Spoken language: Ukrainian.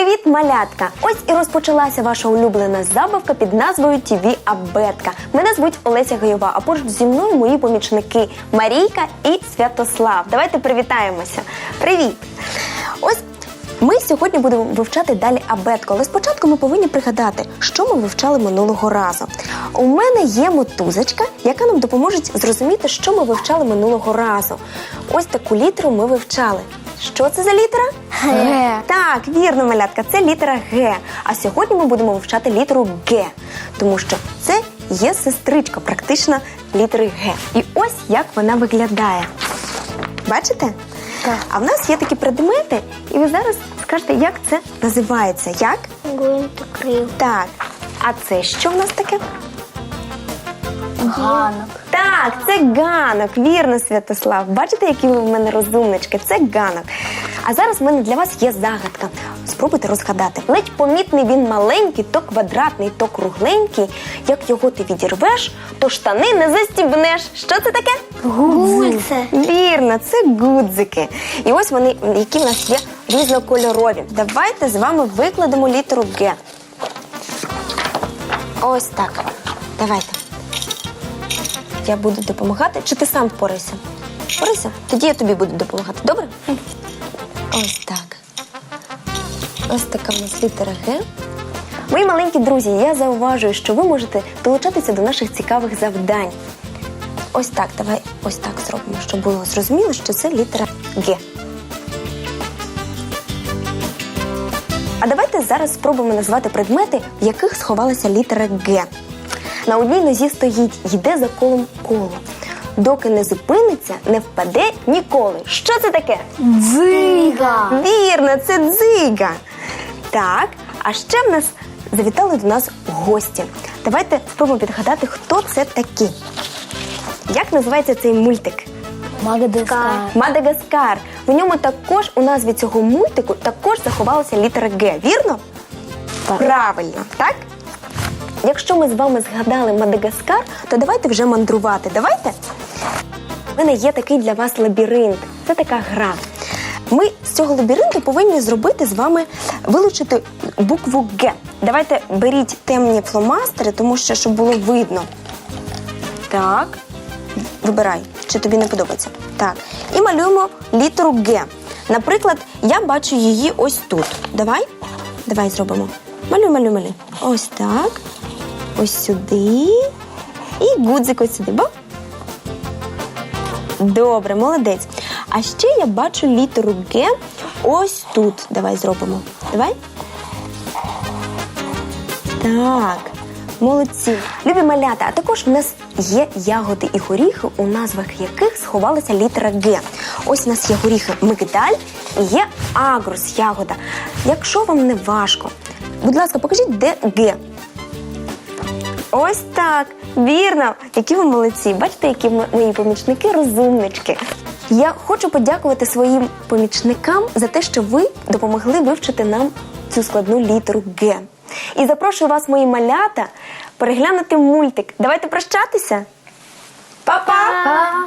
Привіт, малятка! Ось і розпочалася ваша улюблена забавка під назвою ТІВІ Абетка. Мене звуть Олеся Гайова, а поруч зі мною мої помічники Марійка і Святослав. Давайте привітаємося. Привіт! Ось ми сьогодні будемо вивчати далі абетку, але спочатку ми повинні пригадати, що ми вивчали минулого разу. У мене є мотузочка, яка нам допоможе зрозуміти, що ми вивчали минулого разу. Ось таку літеру ми вивчали. Що це за літера? Г. Так, вірно, малятка, це літера Г. А сьогодні ми будемо вивчати літеру Г, тому що це є сестричка, практично літери Г. І ось як вона виглядає. Бачите? Так. А в нас є такі предмети, і ви зараз скажете, як це називається. Як? Гвинтокрил. Так. А це що в нас таке? Ганок. Так, це ганок, вірно, Святослав. Бачите, які ви в мене розумнички? Це ганок. А зараз в мене для вас є загадка. Спробуйте розгадати. Ледь помітний він маленький, то квадратний, то кругленький. Як його ти відірвеш, то штани не застібнеш. Що це таке? Гульце. Вірно, це гудзики. І ось вони, які в нас є різнокольорові. Давайте з вами викладемо літеру Г. Ось так. Давайте. Я буду допомагати. Чи ти сам впорайся? Впорайся? Тоді я тобі буду допомагати. Добре? Ось так. Ось така в нас літера Г. Мої маленькі друзі, я зауважую, що ви можете долучатися до наших цікавих завдань. Ось так, давай ось так зробимо, щоб було зрозуміло, що це літера Г. А давайте зараз спробуємо назвати предмети, в яких сховалася літера Г. На одній нозі стоїть, йде за колом коло. Доки не зупиниться, не впаде ніколи. Що це таке? Дзига. Вірно, це дзига. Так, а ще в нас завітали до нас гості. Давайте спробуємо підгадати, хто це такі. Як називається цей мультик? Магадаскар. Мадагаскар. В ньому також у назві цього мультику також заховалася літера Г, вірно? Так. Правильно, так? Якщо ми з вами згадали Мадагаскар, то давайте вже мандрувати. Давайте. У мене є такий для вас лабіринт. Це така гра. Ми з цього лабіринту повинні зробити з вами вилучити букву Г. Давайте беріть темні фломастери, тому що щоб було видно. Так. Вибирай, чи тобі не подобається. Так. І малюємо літеру Г. Наприклад, я бачу її ось тут. Давай. Давай зробимо. Малюй, малюй, малюй. Ось так. Ось сюди. І гудзик ось сюди. Бо? Добре, молодець. А ще я бачу літеру Г ось тут. Давай зробимо. Давай. Так, молодці. Любі малята, а також в нас є ягоди і горіхи, у назвах яких сховалася літера Г. Ось у нас є горіхи мигдаль і є агрус ягода. Якщо вам не важко, будь ласка, покажіть, де Г. Ось так, вірно, які ви молодці. Бачите, які мої помічники розумнички. Я хочу подякувати своїм помічникам за те, що ви допомогли вивчити нам цю складну літеру Г. І запрошую вас, мої малята, переглянути мультик. Давайте прощатися. Па-па!